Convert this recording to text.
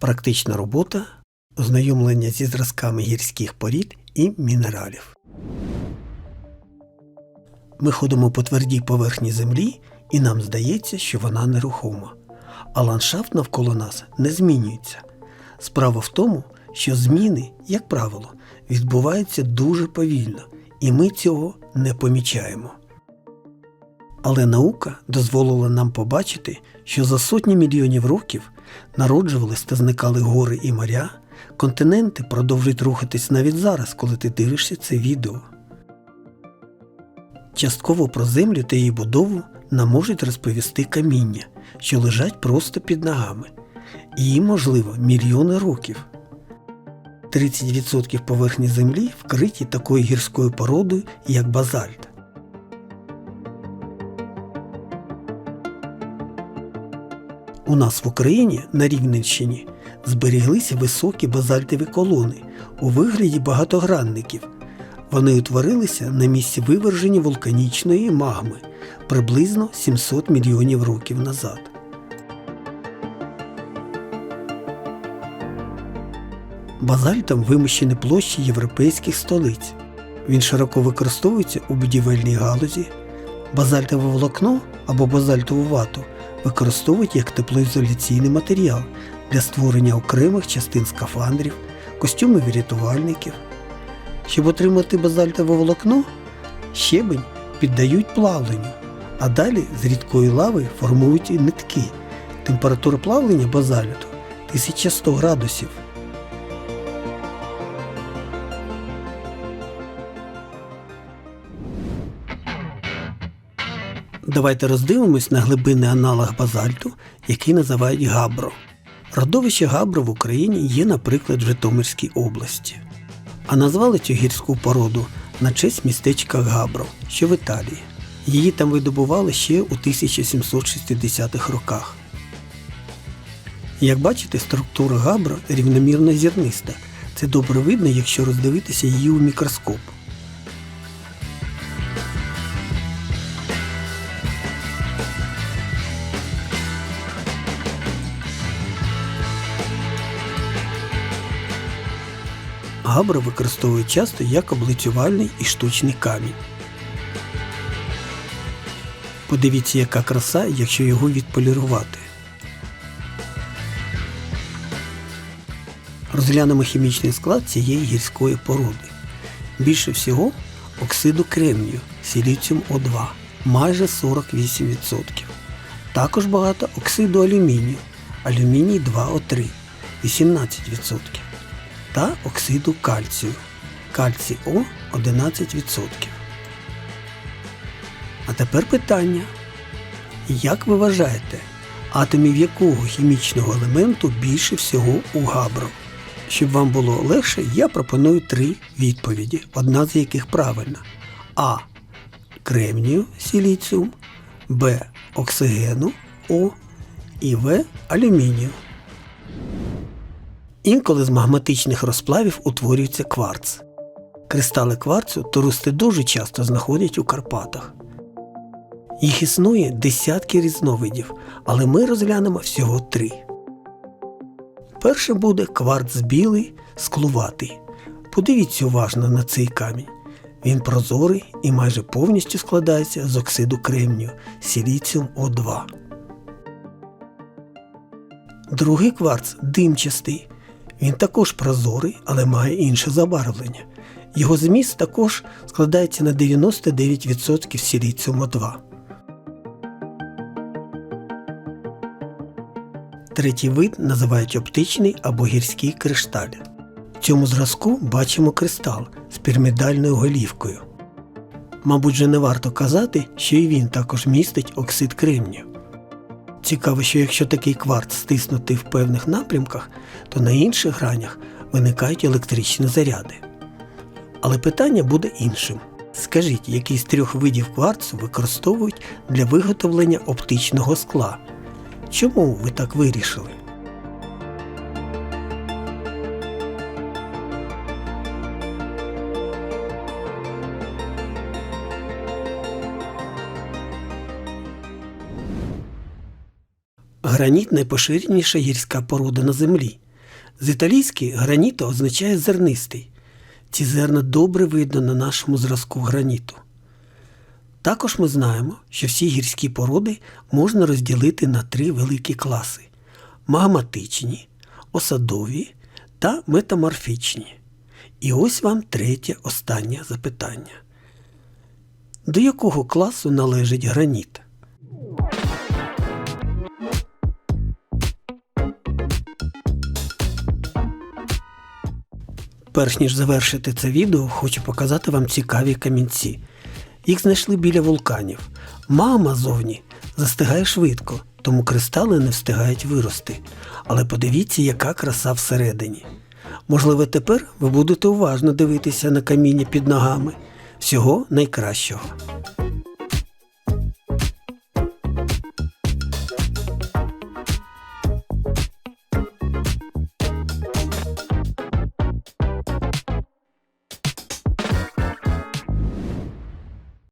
Практична робота, ознайомлення зі зразками гірських порід і мінералів. Ми ходимо по твердій поверхні землі, і нам здається, що вона нерухома. А ландшафт навколо нас не змінюється. Справа в тому, що зміни, як правило, відбуваються дуже повільно, і ми цього не помічаємо. Але наука дозволила нам побачити, що за сотні мільйонів років народжувались та зникали гори і моря, континенти продовжують рухатись навіть зараз, коли ти дивишся це відео. Частково про землю та її будову нам можуть розповісти каміння, що лежать просто під ногами. Їм, можливо, мільйони років. 30% поверхні землі вкриті такою гірською породою, як базальт. У нас в Україні на Рівненщині зберіглися високі базальтові колони у вигляді багатогранників. Вони утворилися на місці виверження вулканічної магми приблизно 700 мільйонів років назад. Базальтом вимощені площі європейських столиць. Він широко використовується у будівельній галузі. Базальтове волокно або базальтову вату використовують як теплоізоляційний матеріал для створення окремих частин скафандрів, костюмів рятувальників. Щоб отримати базальтове волокно, щебень піддають плавленню, а далі з рідкої лави формують і нитки. Температура плавлення базальту 1100 градусів. Давайте роздивимось на глибинний аналог базальту, який називають габро. Родовище габро в Україні є, наприклад, в Житомирській області. А назвали цю гірську породу на честь містечка Габро, що в Італії. Її там видобували ще у 1760-х роках. Як бачите, структура габро рівномірно зірниста. Це добре видно, якщо роздивитися її у мікроскоп. Габро використовують часто як облицювальний і штучний камінь. Подивіться, яка краса, якщо його відполірувати. Розглянемо хімічний склад цієї гірської породи. Більше всього оксиду кремнію силіціум О2 майже 48%. Також багато оксиду алюмінію, алюміній 2О3 18% та оксиду кальцію. Кальцій О 11%. А тепер питання. Як ви вважаєте, атомів якого хімічного елементу більше всього у габро? Щоб вам було легше, я пропоную три відповіді, одна з яких правильна. А. Кремнію сіліціум, Б. Оксигену О і В. Алюмінію. Інколи з магматичних розплавів утворюється кварц. Кристали кварцу туристи дуже часто знаходять у Карпатах. Їх існує десятки різновидів, але ми розглянемо всього три. Перший буде кварц білий, склуватий. Подивіться уважно на цей камінь. Він прозорий і майже повністю складається з оксиду кремнію сіліціум О2. Другий кварц димчастий. Він також прозорий, але має інше забарвлення. Його зміст також складається на 99% сіліціуму 2. Третій вид називають оптичний або гірський кришталь. В цьому зразку бачимо кристал з пірамідальною голівкою. Мабуть, же не варто казати, що і він також містить оксид кремнію. Цікаво, що якщо такий кварт стиснути в певних напрямках, то на інших гранях виникають електричні заряди. Але питання буде іншим. Скажіть, який з трьох видів кварцу використовують для виготовлення оптичного скла? Чому ви так вирішили? Граніт найпоширеніша гірська порода на землі. З італійськи граніто означає зернистий. Ці зерна добре видно на нашому зразку граніту. Також ми знаємо, що всі гірські породи можна розділити на три великі класи: магматичні, осадові та метаморфічні. І ось вам третє останнє запитання. До якого класу належить граніт? Перш ніж завершити це відео, хочу показати вам цікаві камінці. Їх знайшли біля вулканів. Мама зовні застигає швидко, тому кристали не встигають вирости. Але подивіться, яка краса всередині. Можливо, тепер ви будете уважно дивитися на каміння під ногами. Всього найкращого.